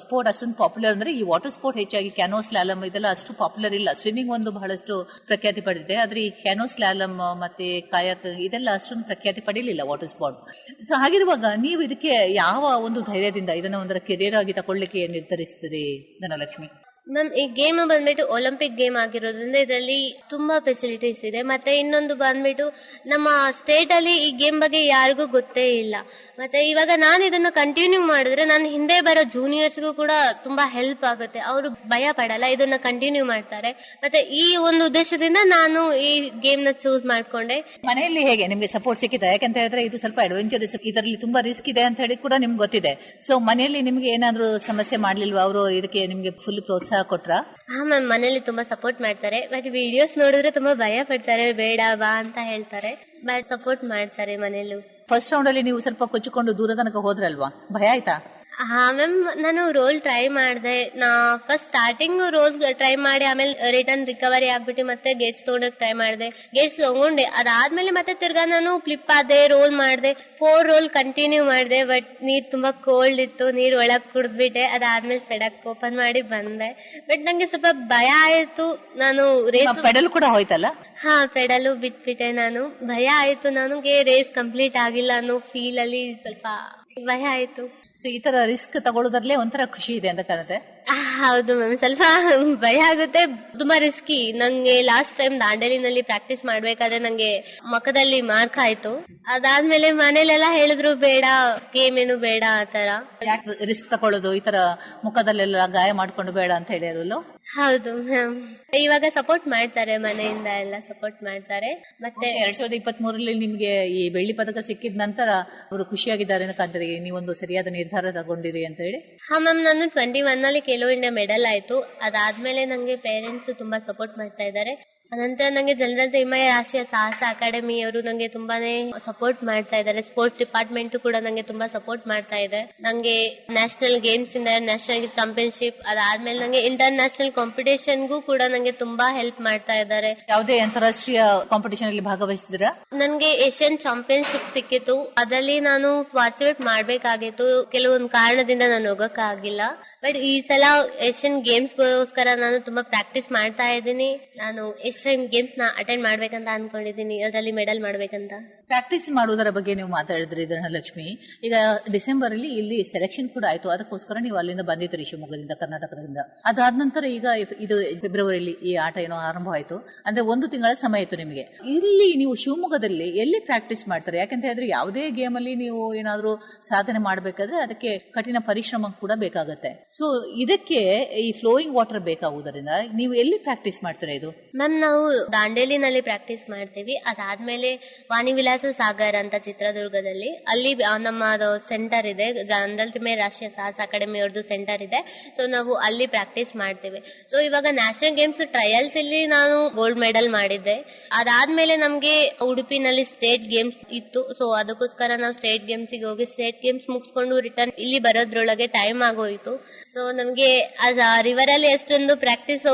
Speaker 3: ಸ್ಪೋರ್ಟ್ ಅಷ್ಟೊಂದು ಪಾಪ್ಯುಲರ್ ಅಂದ್ರೆ ಈ ವಾಟರ್ ಸ್ಪೋರ್ಟ್ ಹೆಚ್ಚಾಗಿ ಕ್ಯಾನೋ ಸ್ಲಾಲಮ್ ಇದೆಲ್ಲ ಅಷ್ಟು ಪಾಪ್ಯುಲರ್ ಇಲ್ಲ. ಸ್ವಿಮ್ಮಿಂಗ್ ಒಂದು ಬಹಳಷ್ಟು ಪ್ರಖ್ಯಾತಿ ಪಡೆದಿದೆ. ಆದ್ರೆ ಈ ಕ್ಯಾನೋ ಸ್ಲಾಲಮ್ ಮತ್ತೆ ಕಾಯಕ್ ಇದೆಲ್ಲ ಅಷ್ಟೊಂದು ಪ್ರಖ್ಯಾತಿ ಪಡೀಲಿಲ್ಲ ವಾಟರ್ ಸ್ಪೋರ್ಟ್ ಸೊ ಹಾಗಿರುವಾಗ ನೀವು ಇದಕ್ಕೆ ಯಾವ ಒಂದು ಧೈರ್ಯದಿಂದ ಇದನ್ನ ಒಂದರ ಕೆರಿಯರ್ ಆಗಿ ತಗೊಳ್ಳಿಕ್ಕೆ ನಿರ್ಧರಿಸಿದ್ರಿ ಧನಲಕ್ಷ್ಮಿ?
Speaker 4: ಮ್ಯಾಮ್ ಈ ಗೇಮ್ ಬಂದ್ಬಿಟ್ಟು ಒಲಿಂಪಿಕ್ ಗೇಮ್ ಆಗಿರೋದ್ರಿಂದ ಇದರಲ್ಲಿ ತುಂಬಾ ಫೆಸಿಲಿಟೀಸ್ ಇದೆ. ಮತ್ತೆ ಇನ್ನೊಂದು ಬಂದ್ಬಿಟ್ಟು ನಮ್ಮ ಸ್ಟೇಟ್ ಅಲ್ಲಿ ಈ ಗೇಮ್ ಬಗ್ಗೆ ಯಾರಿಗೂ ಗೊತ್ತೇ ಇಲ್ಲ. ಮತ್ತೆ ಇವಾಗ ನಾನು ಇದನ್ನು ಕಂಟಿನ್ಯೂ ಮಾಡಿದ್ರೆ ನಾನು ಹಿಂದೆ ಬರೋ ಜೂನಿಯರ್ಸ್ಗೂ ಕೂಡ ತುಂಬಾ ಹೆಲ್ಪ್ ಆಗುತ್ತೆ. ಅವರು ಭಯ ಪಡಲ್ಲ, ಇದನ್ನ ಕಂಟಿನ್ಯೂ ಮಾಡ್ತಾರೆ. ಮತ್ತೆ ಈ ಒಂದು ಉದ್ದೇಶದಿಂದ ನಾನು ಈ ಗೇಮ್ನ ಚೂಸ್ ಮಾಡ್ಕೊಂಡೆ.
Speaker 3: ಮನೆಯಲ್ಲಿ ಹೇಗೆ ನಿಮ್ಗೆ ಸಪೋರ್ಟ್ ಸಿಕ್ಕಿದೆ? ಯಾಕಂತ ಹೇಳಿದ್ರೆ ಇದು ಸ್ವಲ್ಪ ಅಡ್ವೆಂಚರಸ್ ಇದರಲ್ಲಿ ತುಂಬಾ ರಿಸ್ಕ್ ಇದೆ ಅಂತ ಹೇಳಿ ಕೂಡ ನಿಮ್ಗೆ ಗೊತ್ತಿದೆ. ಸೊ ಮನೆಯಲ್ಲಿ ನಿಮ್ಗೆ ಏನಾದ್ರೂ ಸಮಸ್ಯೆ ಮಾಡ್ಲಿಲ್ವಾ? ಅವರು ಇದಕ್ಕೆ ನಿಮ್ಗೆ ಫುಲ್ ಪ್ರೋತ್ಸಾಹ ಕೊಟ್ರ?
Speaker 4: ಹಾ ಮ್ಯಾಮ್ ಮನೇಲಿ ತುಂಬಾ ಸಪೋರ್ಟ್ ಮಾಡ್ತಾರೆ. ಮತ್ತೆ ವಿಡಿಯೋಸ್ ನೋಡಿದ್ರೆ ತುಂಬಾ ಭಯ ಪಡ್ತಾರೆ. ಬೇಡ ಬಾ ಅಂತ ಹೇಳ್ತಾರೆ. ಬಟ್ ಸಪೋರ್ಟ್ ಮಾಡ್ತಾರೆ ಮನೇಲೂ.
Speaker 3: ಫಸ್ಟ್ ರೌಂಡ್ ಅಲ್ಲಿ ನೀವು ಸ್ವಲ್ಪ ಕೊಚ್ಚಿಕೊಂಡು ದೂರ ತನಕ ಹೋದ್ರಲ್ವಾ? ಭಯ ಆಯ್ತಾ?
Speaker 4: ಹಾ ಮ್ಯಾಮ್ ನಾನು ರೋಲ್ ಟ್ರೈ ಮಾಡಿದೆ. ನಾ ಫಸ್ಟ್ ಸ್ಟಾರ್ಟಿಂಗ್ ರೋಲ್ ಟ್ರೈ ಮಾಡಿ ಆಮೇಲೆ ರಿಟರ್ನ್ ರಿಕವರಿ ಆಗ್ಬಿಟ್ಟು ಮತ್ತೆ ಗೇಟ್ಸ್ ತಗೊಂಡಕ್ ಟ್ರೈ ಮಾಡಿದೆ. ಗೇಟ್ಸ್ ತಗೊಂಡೆ. ಅದಾದ್ಮೇಲೆ ಮತ್ತೆ ತಿರ್ಗಾ ನಾನು ಫ್ಲಿಪ್ ಆದೆ ರೋಲ್ ಮಾಡಿದೆ. ಫೋರ್ ರೋಲ್ ಕಂಟಿನ್ಯೂ ಮಾಡಿದೆ ಬಟ್ ನೀರ್ ತುಂಬಾ ಕೋಲ್ಡ್ ಇತ್ತು. ನೀರ್ ಒಳಗ್ ಕುಡಿದ್ಬಿಟ್ಟೆ. ಅದಾದ್ಮೇಲೆ ಸ್ಪೆಡಕ್ ಓಪನ್ ಮಾಡಿ ಬಂದೆ. ಬಟ್ ನಂಗೆ ಸ್ವಲ್ಪ ಭಯ ಆಯ್ತು. ನಾನು ರೇಸ್
Speaker 3: ಪೆಡಲ್ ಕೂಡ ಹೋಯ್ತಲ್ಲ?
Speaker 4: ಹಾ ಪೆಡಲು ಬಿಟ್ಬಿಟ್ಟೆ ನಾನು. ಭಯ ಆಯ್ತು. ನನಗೆ ರೇಸ್ ಕಂಪ್ಲೀಟ್ ಆಗಿಲ್ಲ ಅನ್ನೋ ಫೀಲ್ ಅಲ್ಲಿ ಸ್ವಲ್ಪ ಭಯ ಆಯ್ತು.
Speaker 3: ಸೊ ಈ ತರ ರಿಸ್ಕ್ ತಗೊಳ್ಳೋದ್ರಲ್ಲೇ ಒಂಥರ ಖುಷಿ ಇದೆ ಅಂತ ಕಾಣುತ್ತೆ.
Speaker 4: ಹೌದು ಮ್ಯಾಮ್. ಸ್ವಲ್ಪ ಭಯ ಆಗುತ್ತೆ. ತುಂಬಾ ರಿಸ್ಕಿ ನಂಗೆ ಲಾಸ್ಟ್ ಟೈಮ್ ದಾಂಡೇಲಿನಲ್ಲಿ ಪ್ರಾಕ್ಟೀಸ್ ಮಾಡ್ಬೇಕಾದ್ರೆ ನಂಗೆ ಮಖದಲ್ಲಿ ಮಾರ್ಕ್ ಆಯ್ತು. ಅದಾದ್ಮೇಲೆ ಮನೇಲೆಲ್ಲ ಹೇಳಿದ್ರು ಬೇಡ ಗೇಮ್ ಏನು ಬೇಡ ಆ ತರ.
Speaker 3: ಯಾಕೆ ರಿಸ್ಕ್ ತಗೊಳ್ಳೋದು? ಈ ತರ ಮುಖದಲ್ಲೆಲ್ಲ ಗಾಯ ಮಾಡ್ಕೊಂಡು ಬೇಡ ಅಂತ ಹೇಳಿರಲ್ಲ
Speaker 4: ಹೌದು ಮ್ಯಾಮ್ ಇವಾಗ ಸಪೋರ್ಟ್ ಮಾಡ್ತಾರೆ ಮನೆಯಿಂದ ಎಲ್ಲ ಸಪೋರ್ಟ್ ಮಾಡ್ತಾರೆ. ಮತ್ತೆ
Speaker 3: ಎರಡ್ ಸಾವಿರದ ಇಪ್ಪತ್ತ್ ಮೂರರಲ್ಲಿ ನಿಮ್ಗೆ ಈ ಬೆಳ್ಳಿ ಪದಕ ಸಿಕ್ಕಿದ ನಂತರ ಅವರು ಖುಷಿಯಾಗಿದ್ದಾರೆ ಅಂತ ಕಾಣ್ತಾರೆ ನೀವೊಂದು ಸರಿಯಾದ ನಿರ್ಧಾರ ತಗೊಂಡಿರಿ ಅಂತ ಹೇಳಿ.
Speaker 4: ಹಾ ಮ್ಯಾಮ್ ನಾನು ಟ್ವೆಂಟಿ ಒನ್ ಅಲ್ಲಿ ಕೆಲವು ಇಂಡಿಯಾ ಮೆಡಲ್ ಆಯ್ತು. ಅದಾದ್ಮೇಲೆ ನಂಗೆ ಪೇರೆಂಟ್ಸ್ ತುಂಬಾ ಸಪೋರ್ಟ್ ಮಾಡ್ತಾ ಇದ್ದಾರೆ. ಅನಂತರ ನಂಗೆ ಜನರಲ್ ತಿಮ್ಮಯ್ಯ ರಾಷ್ಟ್ರೀಯ ಸಾಹಸ ಅಕಾಡೆಮಿಯವರು ನಂಗೆ ತುಂಬಾನೇ ಸಪೋರ್ಟ್ ಮಾಡ್ತಾ ಇದ್ದಾರೆ. ಸ್ಪೋರ್ಟ್ಸ್ ಡಿಪಾರ್ಟ್ಮೆಂಟ್ ಕೂಡ ನಂಗೆ ತುಂಬಾ ಸಪೋರ್ಟ್ ಮಾಡ್ತಾ ಇದೆ. ನಂಗೆ ನ್ಯಾಷನಲ್ ಗೇಮ್ಸ್ ಇಂದ ನ್ಯಾಷನಲ್ ಚಾಂಪಿಯನ್ಶಿಪ್ ಅದಾದ್ಮೇಲೆ ನಂಗೆ ಇಂಟರ್ ನ್ಯಾಷನಲ್ ಕಾಂಪಿಟೇಷನ್ಗೂ ಕೂಡ ನಂಗೆ ತುಂಬಾ ಹೆಲ್ಪ್ ಮಾಡ್ತಾ ಇದ್ದಾರೆ.
Speaker 3: ಯಾವುದೇ ಅಂತಾರಾಷ್ಟ್ರೀಯ ಕಾಂಪಿಟೇಷನ್ ಅಲ್ಲಿ ಭಾಗವಹಿಸಿದ್ರ
Speaker 4: ನನ್ಗೆ ಏಷ್ಯನ್ ಚಾಂಪಿಯನ್ಶಿಪ್ ಸಿಕ್ಕಿತ್ತು ಅದರಲ್ಲಿ ನಾನು ಪಾರ್ಟಿಸಿಪೇಟ್ ಮಾಡ್ಬೇಕಾಗಿತ್ತು. ಕೆಲವೊಂದು ಕಾರಣದಿಂದ ನಾನು ಹೋಗಕ್ಕಾಗಿಲ್ಲ. ಬಟ್ ಈ ಸಲ ಏಷ್ಯನ್ ಗೇಮ್ಸ್ ಗೋಸ್ಕರ ನಾನು ತುಂಬಾ ಪ್ರಾಕ್ಟೀಸ್ ಮಾಡ್ತಾ ಇದ್ದೀನಿ. ನಾನು ಏಷ್ಯನ್ ಗೇಮ್ಸ್ನ ಅಟೆಂಡ್ ಮಾಡ್ಬೇಕಂತ ಅನ್ಕೊಂಡಿದ್ದೀನಿ. ಅದರಲ್ಲಿ ಮೆಡಲ್ ಮಾಡ್ಬೇಕಂತ.
Speaker 3: ಪ್ರಾಕ್ಟೀಸ್ ಮಾಡುವುದರ ಬಗ್ಗೆ ನೀವು ಮಾತಾಡಿದ್ರಿ ಧನಲಕ್ಷ್ಮಿ. ಈಗ ಡಿಸೆಂಬರ್ ಅಲ್ಲಿ ಇಲ್ಲಿ ಸೆಲೆಕ್ಷನ್ ಕೂಡ ಆಯ್ತು. ಅದಕ್ಕೋಸ್ಕರ ನೀವು ಅಲ್ಲಿಂದ ಬಂದಿದ್ದೀರಿ ಶಿವಮೊಗ್ಗದಿಂದ ಕರ್ನಾಟಕದಿಂದ. ಅದಾದ ನಂತರ ಈಗ ಇದು ಫೆಬ್ರವರಿಯಲ್ಲಿ ಈ ಆಟ ಏನೋ ಆರಂಭ ಆಯ್ತು ಅಂದ್ರೆ ಒಂದು ತಿಂಗಳ ಸಮಯ ಇತ್ತು ನಿಮಗೆ. ಇಲ್ಲಿ ನೀವು ಶಿವಮೊಗ್ಗದಲ್ಲಿ ಎಲ್ಲಿ ಪ್ರಾಕ್ಟೀಸ್ ಮಾಡ್ತಾರೆ? ಯಾಕಂತ ಹೇಳಿದ್ರೆ ಯಾವುದೇ ಗೇಮ್ ಅಲ್ಲಿ ನೀವು ಏನಾದ್ರೂ ಸಾಧನೆ ಮಾಡಬೇಕಾದ್ರೆ ಅದಕ್ಕೆ ಕಠಿಣ ಪರಿಶ್ರಮ ಕೂಡ ಬೇಕಾಗುತ್ತೆ. ಸೊ ಇದಕ್ಕೆ ಈ ಫ್ಲೋಯಿಂಗ್ ವಾಟರ್ ಬೇಕಾಗುವುದರಿಂದ ನೀವು ಎಲ್ಲಿ ಪ್ರಾಕ್ಟೀಸ್ ಮಾಡ್ತೀರಾ ಇದು?
Speaker 4: ಮ್ಯಾಮ್ ನಾವು ದಾಂಡೇಲಿನಲ್ಲಿ ಪ್ರಾಕ್ಟೀಸ್ ಮಾಡ್ತೀವಿ. ಅದಾದ್ಮೇಲೆ ವಾಣಿ ವಿಲಾಸ ಸಾಗರ್ ಅಂತ ಚಿತ್ರದುರ್ಗದಲ್ಲಿ. ಅಲ್ಲಿ ನಮ್ಮ ಸೆಂಟರ್ ಇದೆ. ಜನರಲ್ ಮೇ ರಾಷ್ಟ್ರೀಯ ಸಾಹಸ ಅಕಾಡೆಮಿ ಅವ್ರದ್ದು ಸೆಂಟರ್ ಇದೆ. ಸೊ ನಾವು ಅಲ್ಲಿ ಪ್ರಾಕ್ಟೀಸ್ ಮಾಡ್ತೀವಿ. ಸೊ ಇವಾಗ ನ್ಯಾಷನಲ್ ಗೇಮ್ಸ್ ಟ್ರಯಲ್ಸ್ ಇಲ್ಲಿ ನಾನು ಗೋಲ್ಡ್ ಮೆಡಲ್ ಮಾಡಿದ್ದೆ. ಅದಾದ್ಮೇಲೆ ನಮ್ಗೆ ಉಡುಪಿನಲ್ಲಿ ಸ್ಟೇಟ್ ಗೇಮ್ಸ್ ಇತ್ತು. ಸೊ ಅದಕ್ಕೋಸ್ಕರ ನಾವು ಸ್ಟೇಟ್ ಗೇಮ್ಸ್ ಹೋಗಿ ಸ್ಟೇಟ್ ಗೇಮ್ಸ್ ಮುಗಿಸ್ಕೊಂಡು ರಿಟರ್ನ್ ಇಲ್ಲಿ ಬರೋದ್ರೊಳಗೆ ಟೈಮ್ ಆಗೋಯ್ತು. ಸೊ ನಮ್ಗೆ ರಿವರ್ ಅಲ್ಲಿ ಎಷ್ಟೊಂದು ಪ್ರಾಕ್ಟೀಸ್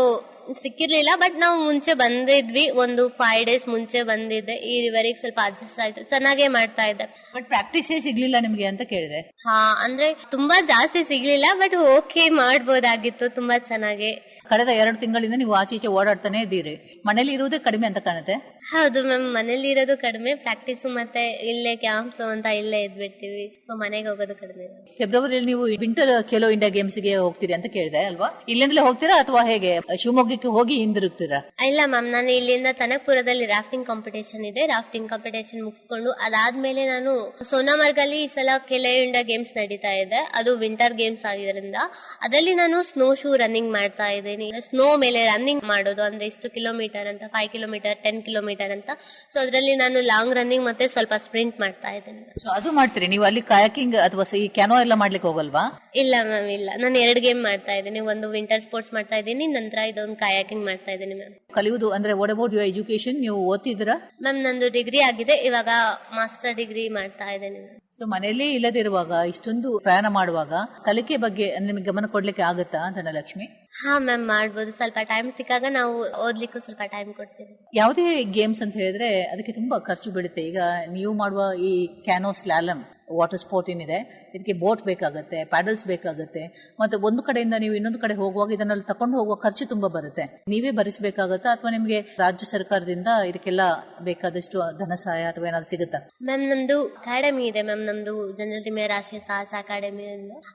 Speaker 4: ಸಿಕ್ಕಿರ್ಲಿಲ್ಲ ಬಟ್ ನಾವು ಮುಂಚೆ ಬಂದಿದ್ವಿ. ಒಂದು ಫೈವ್ ಡೇಸ್ ಮುಂಚೆ ಬಂದಿದ್ದೆ. ಈ ರಿವರಿಗೆ ಸ್ವಲ್ಪ ಅಡ್ಜಸ್ಟ್ ಆಯ್ತು. ಚೆನ್ನಾಗೇ ಮಾಡ್ತಾ ಇದ್ದೆ.
Speaker 3: ಬಟ್ ಪ್ರಾಕ್ಟೀಸ್ ಸಿಗ್ಲಿಲ್ಲ ನಿಮಗೆ ಅಂತ ಕೇಳಿದೆ.
Speaker 4: ಹಾ ಅಂದ್ರೆ ತುಂಬಾ ಜಾಸ್ತಿ ಸಿಗ್ಲಿಲ್ಲ ಬಟ್ ಓಕೆ ಮಾಡ್ಬೋದಾಗಿತ್ತು. ತುಂಬಾ ಚೆನ್ನಾಗಿ
Speaker 3: ಕಳೆದ ಎರಡು ತಿಂಗಳಿಂದ ನೀವು ಆಚೆ ಈಚೆ ಓಡಾಡ್ತಾನೆ ಇದ್ದೀರಿ. ಮನೇಲಿ ಇರುವುದೇ ಕಡಿಮೆ ಅಂತ ಕಾಣುತ್ತೆ.
Speaker 4: ಹೌದು ಮ್ಯಾಮ್ ಮನೇಲಿ ಇರೋದು ಕಡಿಮೆ ಪ್ರಾಕ್ಟೀಸ್ ಮತ್ತೆ ಇಲ್ಲೇ ಕ್ಯಾಂಪ್ಸ್ ಅಂತ ಇಲ್ಲೇ ಇದ್ಬಿಡ್ತೀವಿ. ಸೊ ಮನೆಗೆ ಹೋಗೋದು ಕಡಿಮೆ.
Speaker 3: ಫೆಬ್ರವರಿಯಲ್ಲಿ ನೀವು ವಿಂಟರ್ ಖೇಲೋ ಇಂಡಿಯಾ ಗೇಮ್ಸ್ಗೆ ಹೋಗ್ತೀರಿ ಅಂತ ಕೇಳಿದೆ ಅಲ್ವಾ? ಇಲ್ಲಿಂದಲೇ ಹೋಗ್ತೀರಾ ಅಥವಾ ಹೇಗೆ? ಶಿವಮೊಗ್ಗಕ್ಕೆ ಹೋಗಿ ಹಿಂದಿರುಗ್ತೀರಾ?
Speaker 4: ಇಲ್ಲ ಮ್ಯಾಮ್ ನಾನು ಇಲ್ಲಿಂದ ತನಕಪುರದಲ್ಲಿ ರಾಫ್ಟಿಂಗ್ ಕಾಂಪಿಟೇಷನ್ ಇದೆ. ರಾಫ್ಟಿಂಗ್ ಕಾಂಪಿಟೇಷನ್ ಮುಗಿಸ್ಕೊಂಡು ಅದಾದ್ಮೇಲೆ ನಾನು ಸೋನಾಮರ್ಗಲ್ಲಿ ಈ ಸಲ ಖೇಲೋ ಇಂಡಿಯಾ ಗೇಮ್ಸ್ ನಡೀತಾ ಇದೆ. ಅದು ವಿಂಟರ್ ಗೇಮ್ಸ್ ಆಗಿರೋದ್ರಿಂದ. ಅದರಲ್ಲಿ ನಾನು ಸ್ನೋ ಶೂ ರನ್ನಿಂಗ್ ಮಾಡ್ತಾ ಇದ್ದೀನಿ. ಸ್ನೋ ಮೇಲೆ ರನ್ನಿಂಗ್ ಮಾಡೋದು ಅಂದ್ರೆ ಇಷ್ಟು ಕಿಲೋಮೀಟರ್ ಅಂತ ಫೈವ್ ಕಿಲೋಮೀಟರ್ ಟೆನ್ ಕಿಲೋಮೀಟರ್ ಅಂತ. ಸೊ ಅದರಲ್ಲಿ ನಾನು ಲಾಂಗ್ ರನ್ನಿಂಗ್ ಮತ್ತೆ ಸ್ವಲ್ಪ ಸ್ಪ್ರಿಂಟ್ ಮಾಡ್ತಾ ಇದ್ದೀನಿ.
Speaker 3: ಸೊ ಅದು ಮಾಡ್ತೀರಿ. ನೀವು ಅಲ್ಲಿ ಕಾಯಕಿಂಗ್ ಅಥವಾ ಈ ಕ್ಯಾನೋ ಎಲ್ಲ ಮಾಡ್ಲಿಕ್ಕೆ ಹೋಗಲ್ವಾ?
Speaker 4: ಇಲ್ಲ ಮ್ಯಾಮ್ ಇಲ್ಲ. ನಾನು ಎರಡು ಗೇಮ್ ಮಾಡ್ತಾ ಇದ್ದೀನಿ. ಒಂದು ವಿಂಟರ್ ಸ್ಪೋರ್ಟ್ಸ್ ಮಾಡ್ತಾ ಇದ್ದೀನಿ ನಂತರ ಇದೊಂದು ಕಾಯಾಕಿಂಗ್ ಮಾಡ್ತಾ ಇದ್ದೀನಿ ಮ್ಯಾಮ್
Speaker 3: ಕಲಿಯುವುದು ಅಂದ್ರೆ ವಾಟ್ ಅಬೌಟ್ ಯುವರ್ ಎಜುಕೇಶನ್ ನೀವು ಓದ್ತಿದ್ದೀರಾ?
Speaker 4: ಮ್ಯಾಮ್ ನಂದು ಡಿಗ್ರಿ ಆಗಿದೆ. ಇವಾಗ ಮಾಸ್ಟರ್ ಡಿಗ್ರಿ ಮಾಡ್ತಾ ಇದ್ದೇನೆ
Speaker 3: ಸೊ ಮನೆಯಲ್ಲಿ ಇಲ್ಲದಿರುವಾಗ ಇಷ್ಟೊಂದು ಪ್ರಯಾಣ ಮಾಡುವಾಗ ಕಲಿಕೆ ಬಗ್ಗೆ ನಿಮಗೆ ಗಮನ ಕೊಡ್ಲಿಕ್ಕೆ ಆಗುತ್ತಾ ಧನಲಕ್ಷ್ಮಿ?
Speaker 4: ಹಾ ಮ್ಯಾಮ್ ಮಾಡ್ಬೋದು. ಸ್ವಲ್ಪ ಟೈಮ್ ಸಿಕ್ಕಾಗ ನಾವು ಓದ್ಲಿಕ್ಕೂ ಸ್ವಲ್ಪ ಟೈಮ್ ಕೊಡ್ತೀವಿ.
Speaker 3: ಯಾವುದೇ ಗೇಮ್ಸ್ ಅಂತ ಹೇಳಿದ್ರೆ ಅದಕ್ಕೆ ತುಂಬಾ ಖರ್ಚು ಬೀಳುತ್ತೆ. ಈಗ ನೀವು ಮಾಡುವ ಈ ಕ್ಯಾನೋ ಸ್ಲಾಲಮ್ ವಾಟರ್ ಸ್ಪೋರ್ಟ್ ಏನಿದೆ ಇದಕ್ಕೆ ಬೋಟ್ ಬೇಕಾಗುತ್ತೆ ಪ್ಯಾಡಲ್ಸ್ ಬೇಕಾಗುತ್ತೆ, ಮತ್ತೆ ಒಂದು ಕಡೆಯಿಂದ ನೀವು ಇನ್ನೊಂದು ಕಡೆ ಹೋಗುವಾಗ ಇದನ್ನ ತಕೊಂಡು ಹೋಗುವ ಖರ್ಚು ತುಂಬಾ ಬರುತ್ತೆ. ನೀವೇ ಭರಿಸಬೇಕಾಗತ್ತಾ ಅಥವಾ ನಿಮಗೆ ರಾಜ್ಯ ಸರ್ಕಾರದಿಂದ ಇದಕ್ಕೆಲ್ಲ ಬೇಕಾದಷ್ಟು ಧನ ಸಹಾಯ ಅಥವಾ ಏನಾದ್ರು ಸಿಗುತ್ತಾ?
Speaker 4: ಮ್ಯಾಮ್ ನಮ್ದು ಅಕಾಡೆಮಿ ಇದೆ ಮ್ಯಾಮ್ ನಮ್ದು ಜನರಲ್ ತಿಮ್ಮೆ ರಾಷ್ಟ್ರೀಯ ಸಾಹಸ ಅಕಾಡೆಮಿ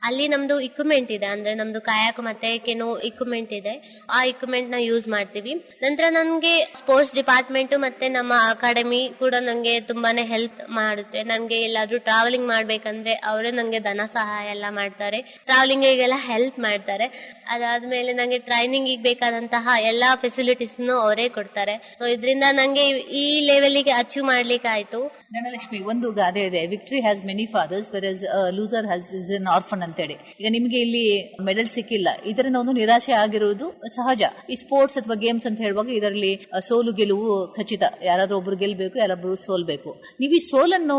Speaker 4: ಅಲ್ಲಿ ನಮ್ದು ಇಕ್ವಿಪ್ಮೆಂಟ್ ಇದೆ, ಅಂದ್ರೆ ನಮ್ದು ಕಾಯಕ ಮತ್ತೆ ಕೆನೋ ಇಕ್ವಿಪ್ಮೆಂಟ್ ಇದೆ. ಆ ಇಕ್ವಿಪ್ಮೆಂಟ್ನ ಯೂಸ್ ಮಾಡ್ತೀವಿ. ನಂತರ ನನ್ಗೆ ಸ್ಪೋರ್ಟ್ಸ್ ಡಿಪಾರ್ಟ್ಮೆಂಟ್ ಮತ್ತೆ ನಮ್ಮ ಅಕಾಡೆಮಿ ಕೂಡ ನಂಗೆ ತುಂಬಾನೇ ಹೆಲ್ಪ್ ಮಾಡುತ್ತೆ. ನನ್ಗೆ ಎಲ್ಲಾದ್ರೂ ಟ್ರಾವೆಲಿಂಗ್ ಮಾಡ್ಬೇಕಂದ್ರೆ ಅವರೇ ನಂಗೆ ಧನ ಸಹಾಯ ಎಲ್ಲ ಮಾಡ್ತಾರೆ. ಟ್ರಾವೆಲಿಂಗ್ ಗೆಲ್ಲ ಹೆಲ್ಪ್ ಮಾಡ್ತಾರೆ. ಅದಾದ್ಮೇಲೆ ನಂಗೆ ಟ್ರೈನಿಂಗ್ ಬೇಕಾದಂತಹ ಎಲ್ಲಾ ಫೆಸಿಲಿಟೀಸ್ ಅವರೇ ಕೊಡ್ತಾರೆ. ಸೊ ಇದರಿಂದ ನಂಗೆ ಈ ಲೆವೆಲ್ಗೆ ಅಚೀವ್ ಮಾಡ್ಲಿಕ್ಕೆ ಆಯ್ತು
Speaker 3: ಧನಲಕ್ಷ್ಮಿ, ಒಂದು ಗಾದೆ ಇದೆ victory has many fathers loser has is an orphan ಅಂತೇಳಿ. ಈಗ ನಿಮಗೆ ಇಲ್ಲಿ ಮೆಡಲ್ ಸಿಕ್ಕಿಲ್ಲ. ಇದರಿಂದ ಒಂದು ನಿರಾಶೆ ಆಗಿರುವುದು ಸಹಜ. ಈ ಸ್ಪೋರ್ಟ್ಸ್ ಅಥವಾ ಗೇಮ್ಸ್ ಅಂತ ಹೇಳುವಾಗ ಇದರಲ್ಲಿ ಸೋಲು ಗೆಲುವು ಖಚಿತ. ಯಾರಾದ್ರೂ ಒಬ್ರು ಗೆಲ್ಬೇಕು, ಯಾರಾದ್ರೂ ಸೋಲ್ಬೇಕು. ನೀವು ಈ ಸೋಲನ್ನು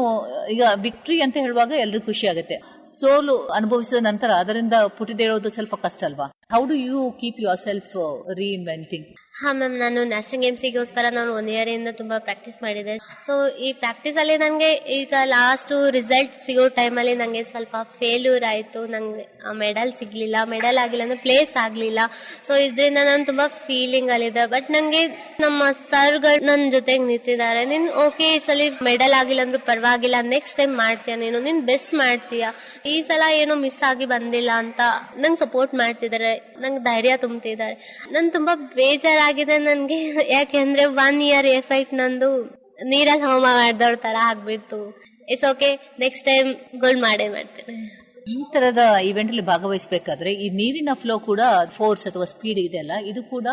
Speaker 3: ಈಗ ವಿಕ್ಟ್ರಿ ಅಂತ ಹೇಳುವಾಗ ಎಲ್ರಿಗೂ ಖುಷಿ ಆಗುತ್ತೆ. ಸೋಲು ಅನುಭವಿಸಿದ ನಂತರ ಅದರಿಂದ ಪುಟಿದೇಳೋದು ಸ್ವಲ್ಪ ಕಷ್ಟ ಅಲ್ವಾ? How do you keep yourself reinventing
Speaker 4: ಹಾ ಮ್ಯಾಮ್, ನಾನು ನ್ಯಾಷನಲ್ ಗೇಮ್ಸಿಗೋಸ್ಕರ ನಾನು ಒನ್ ಇಯರ್ ಇಂದ ತುಂಬಾ ಪ್ರಾಕ್ಟೀಸ್ ಮಾಡಿದೆ. ಸೊ ಈ ಪ್ರಾಕ್ಟೀಸ್ ಅಲ್ಲಿ ನಂಗೆ ಈಗ ಲಾಸ್ಟ್ ರಿಸಲ್ಟ್ ಸಿಗೋ ಟೈಮಲ್ಲಿ ನಂಗೆ ಸ್ವಲ್ಪ ಫೇಲ್ಯೂರ್ ಆಯಿತು. ನಂಗೆ ಮೆಡಲ್ ಸಿಗಲಿಲ್ಲ ಮೆಡಲ್ ಆಗಿಲ್ಲ ಅಂದ್ರೆ ಪ್ಲೇಸ್ ಆಗಲಿಲ್ಲ. ಸೊ ಇದರಿಂದ ನಾನು ತುಂಬಾ ಫೀಲಿಂಗ್ ಅಲ್ಲಿದೆ ಬಟ್ ನಂಗೆ ನಮ್ಮ ಸರ್ಗಳು ನನ್ನ ಜೊತೆಗೆ ನಿಂತಿದ್ದಾರೆ. ನೀನ್ ಓಕೆ ಈ ಸಲ ಮೆಡಲ್ ಆಗಿಲ್ಲ ಅಂದ್ರೂ ಪರವಾಗಿಲ್ಲ. ನೆಕ್ಸ್ಟ್ ಟೈಮ್ ಮಾಡ್ತೀಯ ನೀನು? ನೀನ್ ಬೆಸ್ಟ್ ಮಾಡ್ತೀಯ. ಈ ಸಲ ಏನೋ ಮಿಸ್ ಆಗಿ ಬಂದಿಲ್ಲ ಅಂತ ನಂಗೆ ಸಪೋರ್ಟ್ ಮಾಡ್ತಿದ್ದಾರೆ. ನಂಗೆ ಧೈರ್ಯ ತುಂಬ್ತಿದ್ದಾರೆ. ನನ್ ತುಂಬಾ ಬೇಜಾರಾಗಿದೆ ನನ್ಗೆ. ಯಾಕೆಂದ್ರೆ ಒನ್ ಇಯರ್ ಎಫೆಕ್ಟ್ ನಂದು ನೀರಲ್ಲಿ ಹೋಮ ಮಾಡಿದವ್ರ ತರ ಆಗ್ಬಿಡ್ತು. It's okay next time gold ಮಾಡೇ ಮಾಡ್ತೇನೆ.
Speaker 3: ಈ ತರದ ಇವೆಂಟ್ ಅಲ್ಲಿ ಭಾಗವಹಿಸಬೇಕಾದ್ರೆ ಈ ನೀರಿನ ಫ್ಲೋ ಕೂಡ ಫೋರ್ಸ್ ಅಥವಾ ಸ್ಪೀಡ್ ಇದೆ ಅಲ್ಲ? ಇದು ಕೂಡ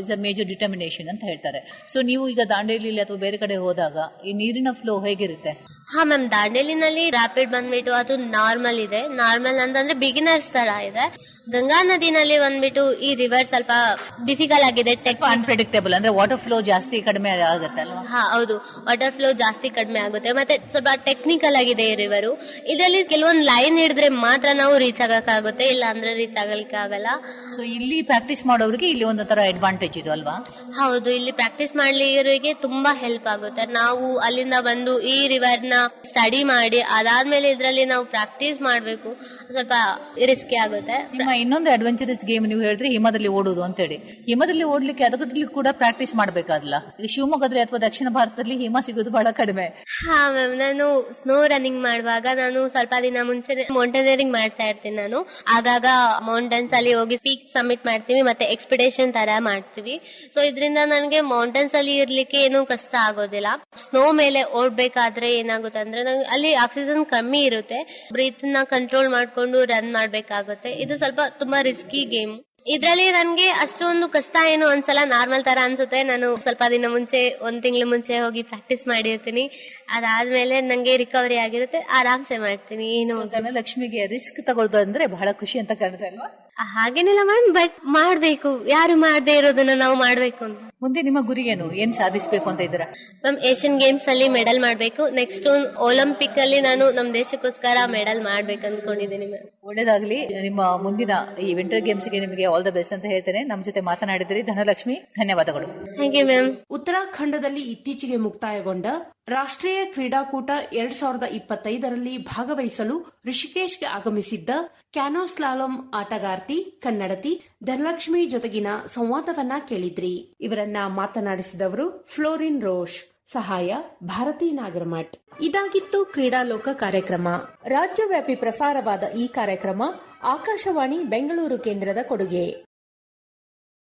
Speaker 3: ಇಸ್ ಅ ಮೇಜರ್ ಡಿಟರ್ಮಿನೇಷನ್ ಅಂತ ಹೇಳ್ತಾರೆ. ಸೊ ನೀವು ಈಗ ದಾಂಡೇಲಿ ಅಥವಾ ಬೇರೆ ಕಡೆ ಹೋದಾಗ ಈ ನೀರಿನ ಫ್ಲೋ ಹೇಗಿರುತ್ತೆ?
Speaker 4: ಹಾ ಮ್ಯಾಮ್ ದಾಂಡೇಲಿನಲ್ಲಿ ರಾಪಿಡ್ ಬಂದ್ಬಿಟ್ಟು ಅದು ನಾರ್ಮಲ್ ಇದೆ. ನಾರ್ಮಲ್ ಅಂತಂದ್ರೆ ಬಿಗಿನರ್ಸ್ ತರ ಇದೆ. ಗಂಗಾ ನದಿನಲ್ಲಿ ಬಂದ್ಬಿಟ್ಟು ಈ ರಿವರ್ ಸ್ವಲ್ಪ ಡಿಫಿಕಲ್ಟ್ ಆಗಿದೆ. ಚೆಕ್
Speaker 3: ಅನ್ಪ್ರೆಡಿಕ್ಟೇಬಲ್ ಅಂದ್ರೆ ವಾಟರ್ ಫ್ಲೋ ಜಾಸ್ತಿ ಕಡಿಮೆ ಆಗುತ್ತೆ ಅಲ್ವಾ?
Speaker 4: ಹಾ ಹೌದು. ವಾಟರ್ ಫ್ಲೋ ಜಾಸ್ತಿ ಕಡಿಮೆ ಆಗುತ್ತೆ. ಮತ್ತೆ ಸ್ವಲ್ಪ ಟೆಕ್ನಿಕಲ್ ಆಗಿದೆ ಈ ರಿವರ್ ಇದರಲ್ಲಿ ಕೆಲವೊಂದು ಲೈನ್ ಹಿಡಿದ್ರೆ ಮಾತ್ರ ನಾವು ರೀಚ್ ಆಗಕ್ಕಾಗುತ್ತೆ ಇಲ್ಲ ಅಂದ್ರೆ ರೀಚ್ ಆಗಲಿಕ್ಕೆ ಆಗಲ್ಲ.
Speaker 3: ಸೊ ಇಲ್ಲಿ ಪ್ರಾಕ್ಟೀಸ್ ಮಾಡೋರಿಗೆ ಇಲ್ಲಿ ಒಂದು ತರ ಅಡ್ವಾಂಟೇಜ್ ಇದು ಅಲ್ವಾ?
Speaker 4: ಹೌದು ಇಲ್ಲಿ ಪ್ರಾಕ್ಟೀಸ್ ಮಾಡ್ಲಿರೋರಿಗೆ ತುಂಬಾ ಹೆಲ್ಪ್ ಆಗುತ್ತೆ. ನಾವು ಅಲ್ಲಿಂದ ಬಂದು ಈ ರಿವರ್ನ ಸ್ಟಡಿ ಮಾಡಿ ಅದಾದ್ಮೇಲೆ ಇದ್ರಲ್ಲಿ ನಾವು ಪ್ರಾಕ್ಟೀಸ್ ಮಾಡ್ಬೇಕು. ಸ್ವಲ್ಪ ರಿಸ್ಕಿ ಆಗುತ್ತೆ.
Speaker 3: ನಿಮ್ಮ ಇನ್ನೊಂದು ಅಡ್ವೆಂಚರಸ್ ಗೇಮ್ ನೀವು ಹೇಳಿದ್ರೆ ಹಿಮದಲ್ಲಿ ಓಡುದು ಅಂತೇಳಿ. ಹಿಮದಲ್ಲಿ ಓಡ್ಲಿಕ್ಕೆ ಅದಕ್ಕೆ ಕೂಡ ಪ್ರಾಕ್ಟೀಸ್ ಮಾಡಬೇಕಾದಲ್ಲ. ಈಗ ಶಿವಮೊಗ್ಗದಲ್ಲಿ ಅಥವಾ ದಕ್ಷಿಣ ಭಾರತದಲ್ಲಿ ಹಿಮ ಸಿಗೋದು ಬಹಳ ಕಡಿಮೆ.
Speaker 4: ಹಾ ಮ್ಯಾಮ್ ನಾನು ಸ್ನೋ ರನ್ನಿಂಗ್ ಮಾಡುವಾಗ ನಾನು ಸ್ವಲ್ಪ ದಿನ ಮುಂಚೆ ಮೌಂಟೇನಿಯರಿಂಗ್ ಮಾಡ್ತಾ ಇರ್ತೀನಿ ನಾನು. ಆಗಾಗ ಮೌಂಟೇನ್ಸ್ ಅಲ್ಲಿ ಹೋಗಿ ಪೀಕ್ ಸಬ್ಮಿಟ್ ಮಾಡ್ತೀವಿ, ಮತ್ತೆ ಎಕ್ಸ್ಪಿಡೇಷನ್ ತರ ಮಾಡ್ತೀವಿ. ಸೊ ಇದರಿಂದ ನನಗೆ ಮೌಂಟೇನ್ಸ್ ಅಲ್ಲಿ ಇರ್ಲಿಕ್ಕೆ ಏನು ಕಷ್ಟ ಆಗೋದಿಲ್ಲ. ಸ್ನೋ ಮೇಲೆ ಓಡ್ಬೇಕಾದ್ರೆ ಏನಾಗುತ್ತೆ ಅಂದ್ರೆ ನಂಗೆ ಅಲ್ಲಿ ಆಕ್ಸಿಜನ್ ಕಮ್ಮಿ ಇರುತ್ತೆ. ಬ್ರೀತ್ನ ಕಂಟ್ರೋಲ್ ಮಾಡ್ಕೊಂಡು ರನ್ ಮಾಡ್ಬೇಕಾಗುತ್ತೆ. ಇದು ಸ್ವಲ್ಪ ತುಂಬಾ ರಿಸ್ಕಿ ಗೇಮ್ ಇದ್ರಲ್ಲಿ ನನ್ಗೆ ಅಷ್ಟೊಂದು ಕಷ್ಟ ಏನು ಅನ್ಸಲ್ಲ. ನಾರ್ಮಲ್ ತರ ಅನ್ಸುತ್ತೆ. ನಾನು ಸ್ವಲ್ಪ ದಿನ ಮುಂಚೆ, ಒಂದ್ ತಿಂಗಳ ಮುಂಚೆ ಹೋಗಿ ಪ್ರಾಕ್ಟೀಸ್ ಮಾಡಿರ್ತೀನಿ. ಅದಾದ್ಮೇಲೆ ನಂಗೆ ರಿಕವರಿ ಆಗಿರುತ್ತೆ. ಆರಾಮ್ಸೆ ಮಾಡ್ತೀನಿ. ಏನು
Speaker 3: ಲಕ್ಷ್ಮಿಗೆ ರಿಸ್ಕ್ ತಗೊಳ್ದು ಅಂದ್ರೆ ಬಹಳ ಖುಷಿ ಅಂತ ಕಾಣುತ್ತೆ ಅಲ್ವಾ
Speaker 4: ಹಾಗೇನಿಲ್ಲ ಮ್ಯಾಮ್ ಬಟ್ ಮಾಡ್ಬೇಕು. ಯಾರು ಮಾಡದೆ ಇರೋದನ್ನ ನಾವು ಮಾಡ್ಬೇಕು ಅಂತ.
Speaker 3: ಮುಂದೆ ನಿಮ್ಮ ಗುರಿ ಏನು ಏನ್ ಸಾಧಿಸಬೇಕು ಅಂತ ಇದ್ದೀರಾ?
Speaker 4: ಮ್ಯಾಮ್ ಏಷ್ಯನ್ ಗೇಮ್ಸ್ ಅಲ್ಲಿ ಮೆಡಲ್ ಮಾಡ್ಬೇಕು. ನೆಕ್ಸ್ಟ್ ಒಲಿಂಪಿಕ್ ಅಲ್ಲಿ ನಾನು ನಮ್ ದೇಶಕ್ಕೋಸ್ಕರ ಮೆಡಲ್ ಮಾಡ್ಬೇಕು ಅನ್ಕೊಂಡಿದ್ದೀನಿ ಮ್ಯಾಮ್
Speaker 3: ಒಳ್ಳೇದಾಗ್ಲಿ. ನಿಮ್ಮ ಮುಂದಿನ ಈ ವಿಂಟರ್ ಗೇಮ್ಸ್ಗೆ ನಿಮಗೆ ಆಲ್ ದ ಬೆಸ್ಟ್ ಅಂತ ಹೇಳ್ತೇನೆ. ನಮ್ಮ ಜೊತೆ ಮಾತನಾಡಿದ್ರಿ. ಧನಲಕ್ಷ್ಮಿ ಧನ್ಯವಾದಗಳು.
Speaker 4: ಥ್ಯಾಂಕ್ ಯು ಮ್ಯಾಮ್
Speaker 2: ಉತ್ತರಾಖಂಡದಲ್ಲಿ ಇತ್ತೀಚೆಗೆ ಮುಕ್ತಾಯಗೊಂಡ ರಾಷ್ಟ್ರೀಯ ಕ್ರೀಡಾಕೂಟ ಎರಡ್ ಸಾವಿರದ ಇಪ್ಪತ್ತೈದರಲ್ಲಿ ಭಾಗವಹಿಸಲು ಋಷಿಕೇಶ್ಗೆ ಆಗಮಿಸಿದ್ದ ಕ್ಯಾನೋಸ್ಲಾಲಂ ಆಟಗಾರ್ತಿ ಕನ್ನಡತಿ, ಧನಲಕ್ಷ್ಮಿ ಜೊತೆಗಿನ ಸಂವಾದವನ್ನ ಕೇಳಿದ್ರಿ. ಇವರನ್ನ ಮಾತನಾಡಿಸಿದವರು ಫ್ಲೋರಿನ್ ರೋಷ್, ಸಹಾಯ ಭಾರತಿ ನಾಗರಮಠ್ ಇದಾಗಿತ್ತು ಕ್ರೀಡಾಲೋಕ ಕಾರ್ಯಕ್ರಮ. ರಾಜ್ಯವ್ಯಾಪಿ ಪ್ರಸಾರವಾದ ಈ ಕಾರ್ಯಕ್ರಮ ಆಕಾಶವಾಣಿ ಬೆಂಗಳೂರು ಕೇಂದ್ರದ ಕೊಡುಗೆ.